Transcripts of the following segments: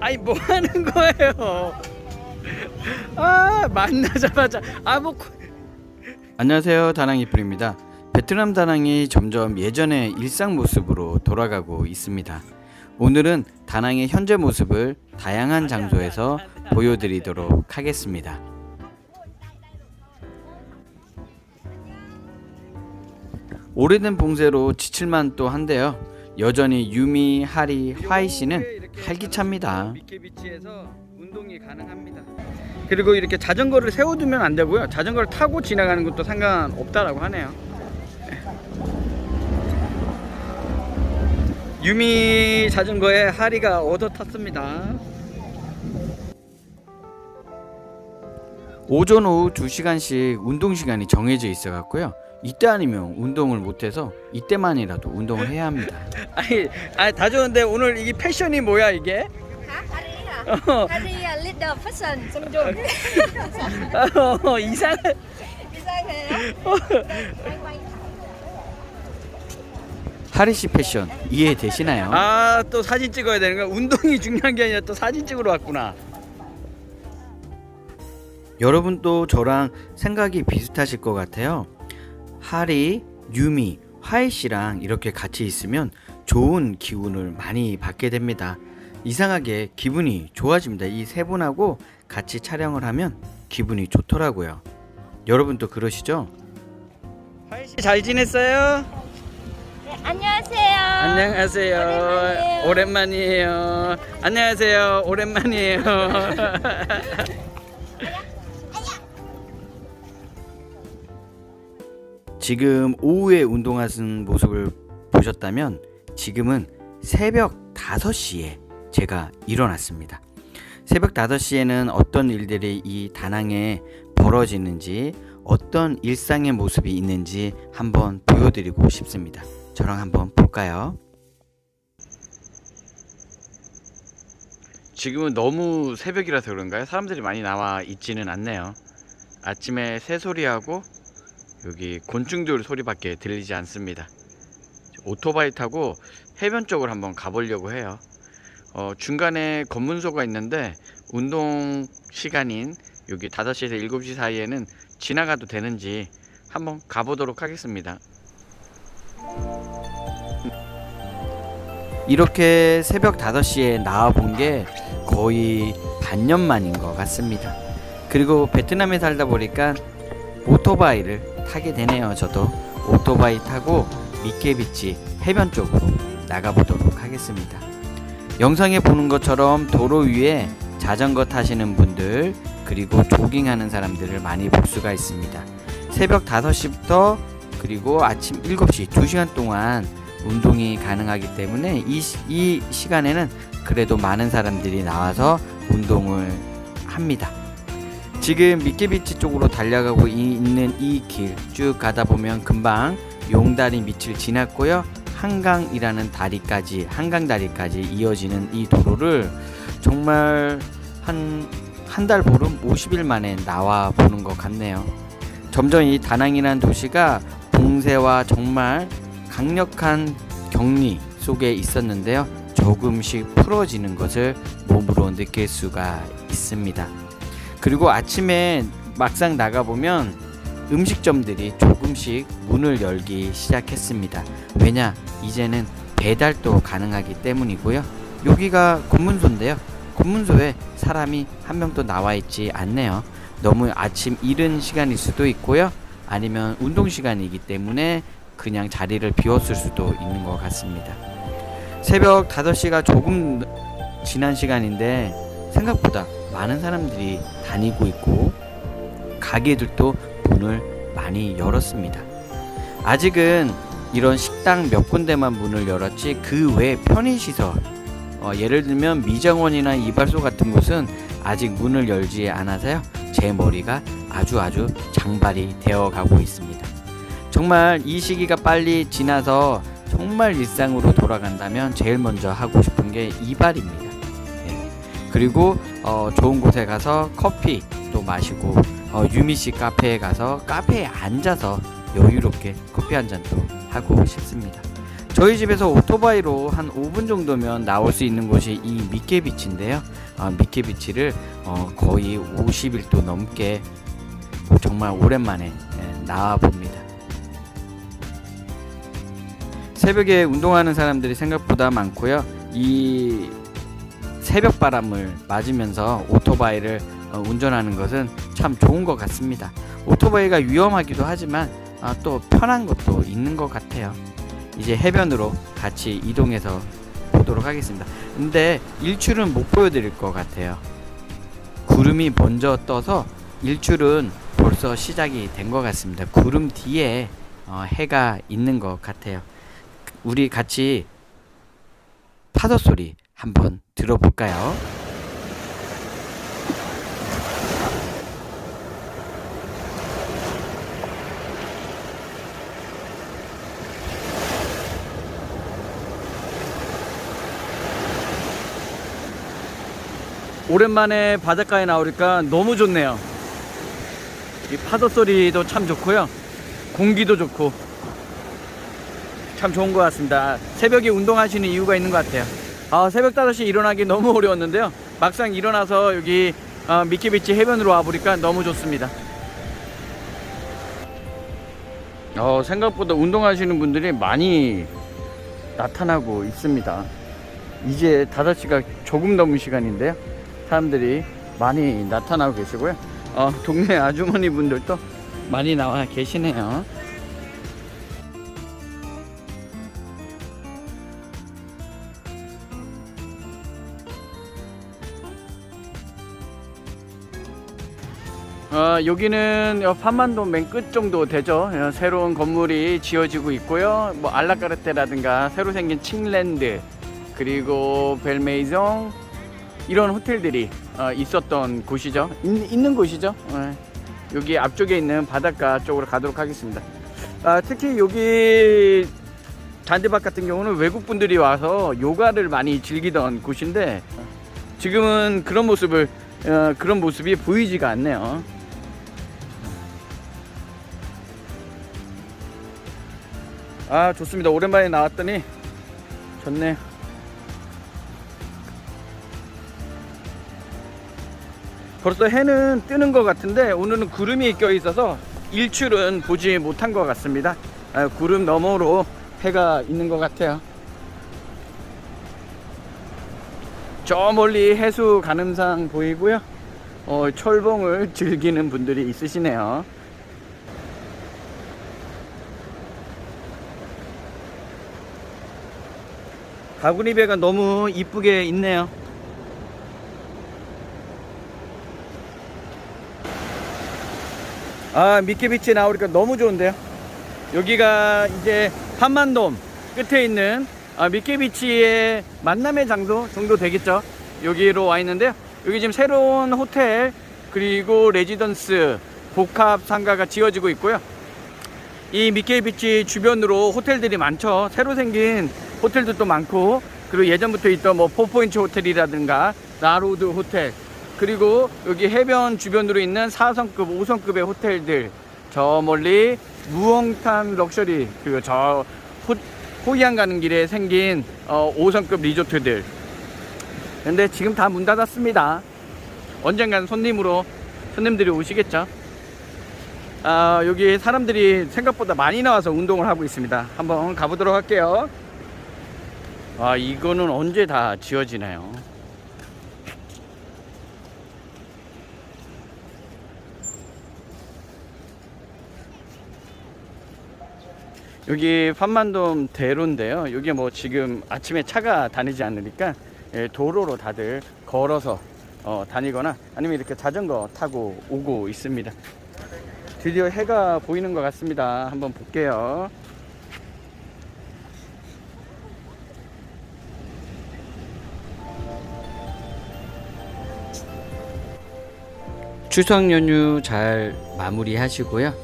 아니 뭐 하는 거예요? 아 만나자마자 아뭐 안녕하세요 다낭이 프입니다 베트남 다낭이 점점 예전의 일상 모습으로 돌아가고 있습니다. 오늘은 다낭의 현재 모습을 다양한 장소에서 보여드리도록 하겠습니다. 오래된 봉쇄로 지칠만 또 한데요. 여전히 유미, 하리, 화이 씨는 활기찹니다. 미케비치에서 운동이 가능합니다. 그리고 이렇게 자전거를 세워두면 안 되고요. 자전거를 타고 지나가는 것도 상관없다라고 하네요. 유미 자전거에 하리가 얻어 탔습니다. 오전 오후 2시간씩 운동 시간이 정해져 있어 갖고요. 이때 아니면 운동을 못 해서 이때만이라도 운동을 해야 합니다. 아니, 아니 다 좋은데 오늘 이게 패션이 뭐야 이게? hả hả 어, là leader fashion trong trường 어, 이상 이상해요 quay quay 하리 씨 패션 이해되시나요? 아, 또 사진 찍어야 되는 거야. 운동이 중요한 게 아니라 또 사진 찍으러 왔구나. 여러분도 저랑 생각이 비슷하실 것 같아요. 하리, 유미, 화이 씨랑 이렇게 같이 있으면 좋은 기운을 많이 받게 됩니다. 이상하게 기분이 좋아집니다. 이 세 분하고 같이 촬영을 하면 기분이 좋더라고요. 여러분도 그러시죠? 화이 씨 잘 지냈어요? 네, 안녕하세요 안녕하세요. 오랜만이에요. 오랜만이에요. 안녕하세요. 오랜만이에요. 지금 오후에 운동하는 모습을 보셨다면 지금은 새벽 5시에 제가 일어났습니다. 새벽 5시에는 어떤 일들이 이 다낭에 벌어지는지 어떤 일상의 모습이 있는지 한번 보여드리고 싶습니다. 저랑 한번 볼까요? 지금은 너무 새벽이라서 그런가요? 사람들이 많이 나와 있지는 않네요. 아침에 새소리하고 여기 곤충들 소리밖에 들리지 않습니다. 오토바이 타고 해변 쪽으로 한번 가보려고 해요. 어, 중간에 검문소가 있는데 운동 시간인 여기 5시에서 7시 사이에는 지나가도 되는지 한번 가보도록 하겠습니다. 이렇게 새벽 5시에 나와 본 게 거의 반년 만인 것 같습니다. 그리고 베트남에 살다 보니까 오토바이를 타게 되네요. 저도 오토바이 타고 미케비치 해변 쪽으로 나가보도록 하겠습니다. 영상에 보는 것처럼 도로 위에 자전거 타시는 분들 그리고 조깅하는 사람들을 많이 볼 수가 있습니다. 새벽 5시부터 그리고 아침 7시 2시간 동안 운동이 가능하기 때문에 이, 시- 이 시간에는 그래도 많은 사람들이 나와서 운동을 합니다. 지금 미케비치 쪽으로 달려가고 이- 있는 이 길 쭉 가다 보면 금방 용다리 밑을 지났고요. 한강이라는 다리까지 한강 다리까지 이어지는 이 도로를 정말 한 한 달 보름 50일 만에 나와 보는 것 같네요. 점점 이 다낭이라는 도시가 봉쇄와 정말 강력한 격리 속에 있었는데요. 조금씩 풀어지는 것을 몸으로 느낄 수가 있습니다. 그리고 아침에 막상 나가보면 음식점들이 조금씩 문을 열기 시작했습니다. 왜냐? 이제는 배달도 가능하기 때문이고요. 여기가 검문소인데요. 검문소에 사람이 한 명도 나와 있지 않네요. 너무 아침 이른 시간일 수도 있고요. 아니면 운동 시간이기 때문에 그냥 자리를 비웠을 수도 있는 것 같습니다. 새벽 5시가 조금 지난 시간인데 생각보다 많은 사람들이 다니고 있고 가게들도 문을 많이 열었습니다. 아직은 이런 식당 몇 군데만 문을 열었지 그 외 편의시설 어, 예를 들면 미정원이나 이발소 같은 곳은 아직 문을 열지 않아서요 제 머리가 아주 아주 장발이 되어 가고 있습니다. 정말 이 시기가 빨리 지나서 정말 일상으로 돌아간다면 제일 먼저 하고 싶은 게 이발입니다. 네. 그리고 어, 좋은 곳에 가서 커피 또 마시고 어, 유미 씨 카페에 가서 카페에 앉아서 여유롭게 커피 한 잔도 하고 싶습니다. 저희 집에서 오토바이로 한 5분 정도면 나올 수 있는 곳이 이 미케비치인데요. 아, 미케비치를 어, 거의 50일도 넘게 정말 오랜만에 예, 나와 봅니다. 새벽에 운동하는 사람들이 생각보다 많고요. 이 새벽 바람을 맞으면서 오토바이를 어, 운전하는 것은 참 좋은 것 같습니다. 오토바이가 위험하기도 하지만 아, 또 편한 것도 있는 것 같아요. 이제 해변으로 같이 이동해서 보도록 하겠습니다. 근데 일출은 못 보여드릴 것 같아요. 구름이 먼저 떠서 일출은 벌써 시작이 된 것 같습니다. 구름 뒤에 어, 해가 있는 것 같아요. 우리 같이 파도 소리 한번 들어볼까요? 오랜만에 바닷가에 나오니까 너무 좋네요. 이 파도 소리도 참 좋고요. 공기도 좋고 참 좋은 것 같습니다. 새벽에 운동하시는 이유가 있는 것 같아요. 아, 새벽 5시에 일어나기 너무 어려웠는데요. 막상 일어나서 여기 어, 미키비치 해변으로 와보니까 너무 좋습니다. 어, 생각보다 운동하시는 분들이 많이 나타나고 있습니다. 이제 5시가 조금 넘은 시간인데요. 사람들이 많이 나타나고 계시고요. 어, 동네 아주머니 분들도 많이 나와 계시네요. 어, 여기는 어, 판만동 맨 끝 정도 되죠. 어, 새로운 건물이 지어지고 있고요. 뭐 알라카르테라든가 새로 생긴 칭랜드 그리고 벨메이종 이런 호텔들이 어, 있었던 곳이죠. 있, 는 곳이죠. 예. 여기 앞쪽에 있는 바닷가 쪽으로 가도록 하겠습니다. 아, 특히 여기 잔디밭 같은 경우는 외국 분들이 와서 요가를 많이 즐기던 곳인데 지금은 그런 모습을 어, 그런 모습이 보이지가 않네요. 아 좋습니다. 오랜만에 나왔더니 좋네요. 벌써 해는 뜨는 것 같은데 오늘은 구름이 껴 있어서 일출은 보지 못한 것 같습니다. 아, 구름 너머로 해가 있는 것 같아요. 저 멀리 해수 가늠상 보이고요. 어, 철봉을 즐기는 분들이 있으시네요. 바구니 배가 너무 이쁘게 있네요. 아 미키비치 나오니까 너무 좋은데요? 여기가 이제 한만돔 끝에 있는 아, 미키비치의 만남의 장소 정도 되겠죠? 여기로 와 있는데요. 여기 지금 새로운 호텔 그리고 레지던스 복합 상가가 지어지고 있고요. 이 미케이비치 주변으로 호텔들이 많죠. 새로 생긴 호텔들도 많고 그리고 예전부터 있던 뭐 포포인트 호텔이라든가 나로드 호텔 그리고 여기 해변 주변으로 있는 4성급, 5성급의 호텔들 저 멀리 무엉탄 럭셔리 그리고 저 호, 호이안 가는 길에 생긴 어, 5성급 리조트들. 근데 지금 다 문 닫았습니다. 언젠간 손님으로 손님들이 오시겠죠? 아, 여기 사람들이 생각보다 많이 나와서 운동을 하고 있습니다. 한번 가보도록 할게요 아 이거는 언제 다 지어지나요 여기 판만돔 대로인데요. 여기 뭐 지금 아침에 차가 다니지 않으니까 예, 도로로 다들 걸어서 어, 다니거나 아니면 이렇게 자전거 타고 오고 있습니다. 드디어 해가 보이는 것 같습니다. 한번 볼게요. 추석 연휴 잘 마무리하시고요.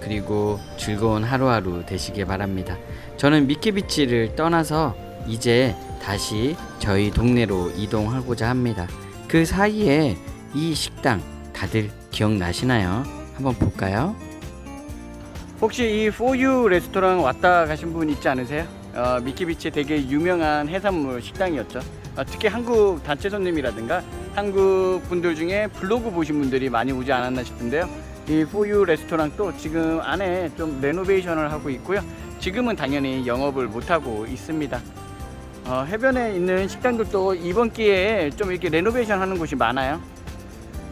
그리고 즐거운 하루하루 되시길 바랍니다. 저는 미키비치를 떠나서 이제 다시 저희 동네로 이동하고자 합니다. 그 사이에 이 식당 다들 기억나시나요? 한번 볼까요? 혹시 이 4U 레스토랑 왔다 가신 분 있지 않으세요? 어, 미키비치 되게 유명한 해산물 식당이었죠. 어, 특히 한국 단체 손님이라든가 한국 분들 중에 블로그 보신 분들이 많이 오지 않았나 싶은데요. 이 포유 레스토랑도 지금 안에 좀 레노베이션을 하고 있고요. 지금은 당연히 영업을 못 하고 있습니다. 어, 해변에 있는 식당들도 이번 기회에 좀 이렇게 레노베이션 하는 곳이 많아요.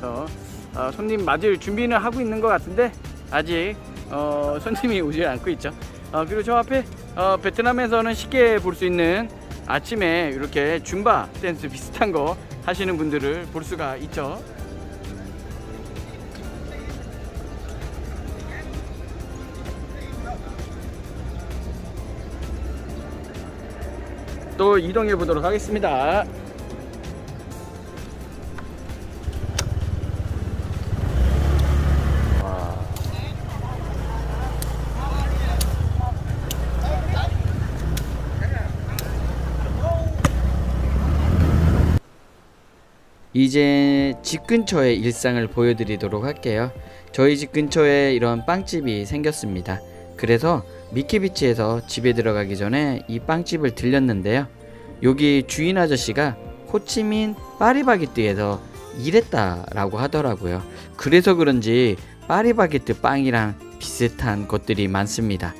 그래서 어, 손님 맞을 준비는 하고 있는 것 같은데 아직 어, 손님이 오지 않고 있죠. 어, 그리고 저 앞에 어, 베트남에서는 쉽게 볼 수 있는 아침에 이렇게 줌바 댄스 비슷한 거 하시는 분들을 볼 수가 있죠. 또 이동해 보도록 하겠습니다. 이제 집 근처의 일상을 보여드리도록 할게요. 저희 집 근처에 이런 빵집이 생겼습니다. 그래서 미키비치에서 집에 들어가기 전에 이 빵집을 들렸는데요. 여기 주인 아저씨가 호치민 파리바게뜨에서 일했다라고 하더라고요. 그래서 그런지 파리바게뜨 빵이랑 비슷한 것들이 많습니다.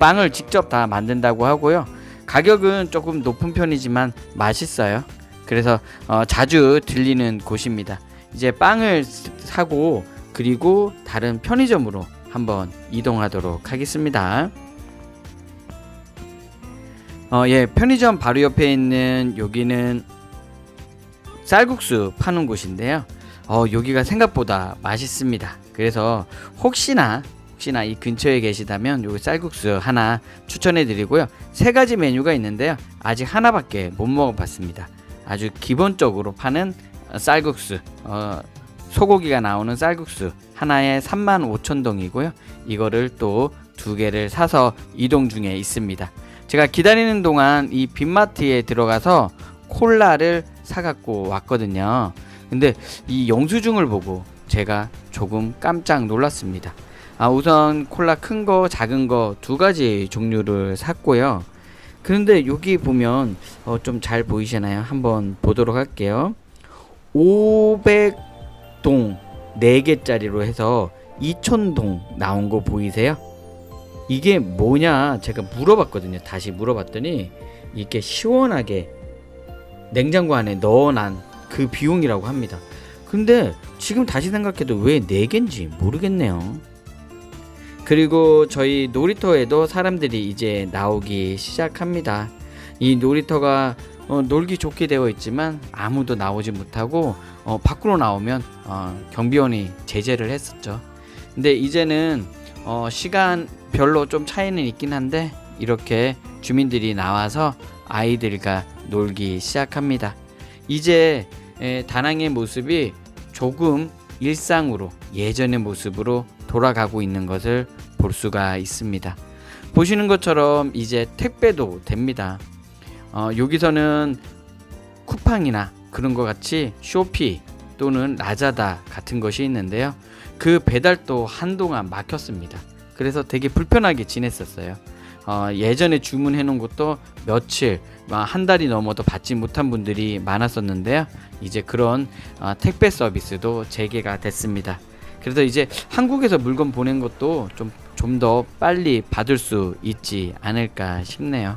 빵을 직접 다 만든다고 하고요. 가격은 조금 높은 편이지만 맛있어요. 그래서 어, 자주 들리는 곳입니다. 이제 빵을 스- 사고 그리고 다른 편의점으로 한번 이동하도록 하겠습니다. 어, 예, 편의점 바로 옆에 있는 여기는 쌀국수 파는 곳인데요. 어, 여기가 생각보다 맛있습니다. 그래서 혹시나 혹시나 이 근처에 계시다면 여기 쌀국수 하나 추천해 드리고요. 세 가지 메뉴가 있는데요. 아직 하나밖에 못 먹어 봤습니다. 아주 기본적으로 파는 어, 쌀국수. 어, 소고기가 나오는 쌀국수. 하나에 3만 5천 동이고요. 이거를 또 두 개를 사서 이동 중에 있습니다. 제가 기다리는 동안 이 빈마트에 들어가서 콜라를 사갖고 왔거든요. 근데 이 영수증을 보고 제가 조금 깜짝 놀랐습니다. 아, 우선 콜라 큰 거 작은 거 두 가지 종류를 샀고요 그런데 여기 보면 어, 좀 잘 보이시나요? 한번 보도록 할게요. 500동 4개짜리로 해서 2000동 나온 거 보이세요? 이게 뭐냐 제가 물어봤거든요. 다시 물어봤더니 이게 시원하게 냉장고 안에 넣어놓은 그 비용이라고 합니다. 근데 지금 다시 생각해도 왜 4개인지 모르겠네요. 그리고 저희 놀이터에도 사람들이 이제 나오기 시작합니다. 이 놀이터가 어, 놀기 좋게 되어 있지만 아무도 나오지 못하고 어, 밖으로 나오면 어, 경비원이 제재를 했었죠. 근데 이제는 어, 시간 별로 좀 차이는 있긴 한데 이렇게 주민들이 나와서 아이들과 놀기 시작합니다. 이제 에, 다낭의 모습이 조금 일상으로 예전의 모습으로 돌아가고 있는 것을 볼 수가 있습니다. 보시는 것처럼 이제 택배도 됩니다. 어, 여기서는 쿠팡이나 그런 것 같이 쇼피 또는 라자다 같은 것이 있는데요. 그 배달도 한동안 막혔습니다. 그래서 되게 불편하게 지냈었어요. 어, 예전에 주문해 놓은 것도 며칠, 막한 달이 넘어도 받지 못한 분들이 많았었는데요. 이제 그런 어, 택배 서비스도 재개가 됐습니다. 그래서 이제 한국에서 물건 보낸 것도 좀 좀 더 빨리 받을 수 있지 않을까 싶네요.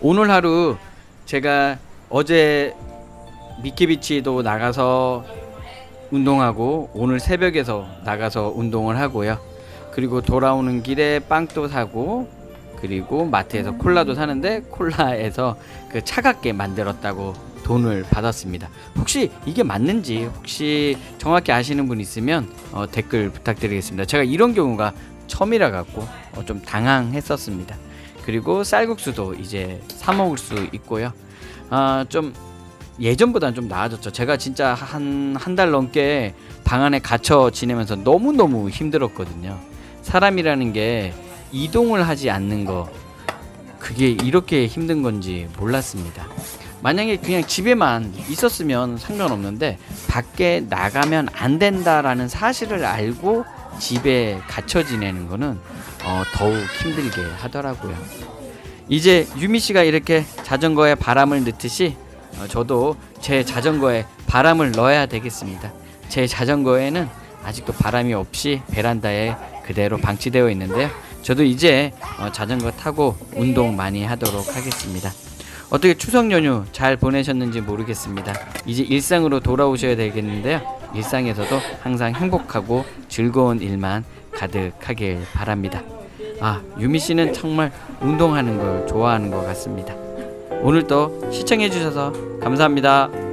오늘 하루 제가 어제 미키비치도 나가서 운동하고 오늘 새벽에서 나가서 운동을 하고요. 그리고 돌아오는 길에 빵도 사고 그리고 마트에서 콜라도 사는데 콜라에서 그 차갑게 만들었다고 돈을 받았습니다. 혹시 이게 맞는지 혹시 정확히 아시는 분 있으면 어, 댓글 부탁드리겠습니다. 제가 이런 경우가 처음이라 갖고 어, 좀 당황했었습니다. 그리고 쌀국수도 이제 사 먹을 수 있고요. 아, 좀 예전보다는 좀 나아졌죠. 제가 진짜 한 한 달 넘게 방 안에 갇혀 지내면서 너무 너무 힘들었거든요. 사람이라는 게 이동을 하지 않는 거 그게 이렇게 힘든 건지 몰랐습니다. 만약에 그냥 집에만 있었으면 상관없는데 밖에 나가면 안 된다라는 사실을 알고 집에 갇혀 지내는 거는 어, 더욱 힘들게 하더라고요. 이제 유미 씨가 이렇게 자전거에 바람을 넣듯이 어, 저도 제 자전거에 바람을 넣어야 되겠습니다. 제 자전거에는 아직도 바람이 없이 베란다에 그대로 방치되어 있는데요. 저도 이제 어, 자전거 타고 운동 많이 하도록 하겠습니다. 어떻게 추석 연휴 잘 보내셨는지 모르겠습니다. 이제 일상으로 돌아오셔야 되겠는데요. 일상에서도 항상 행복하고 즐거운 일만 가득하길 바랍니다. 아, 유미 씨는 정말 운동하는 걸 좋아하는 것 같습니다. 오늘도 시청해 주셔서 감사합니다.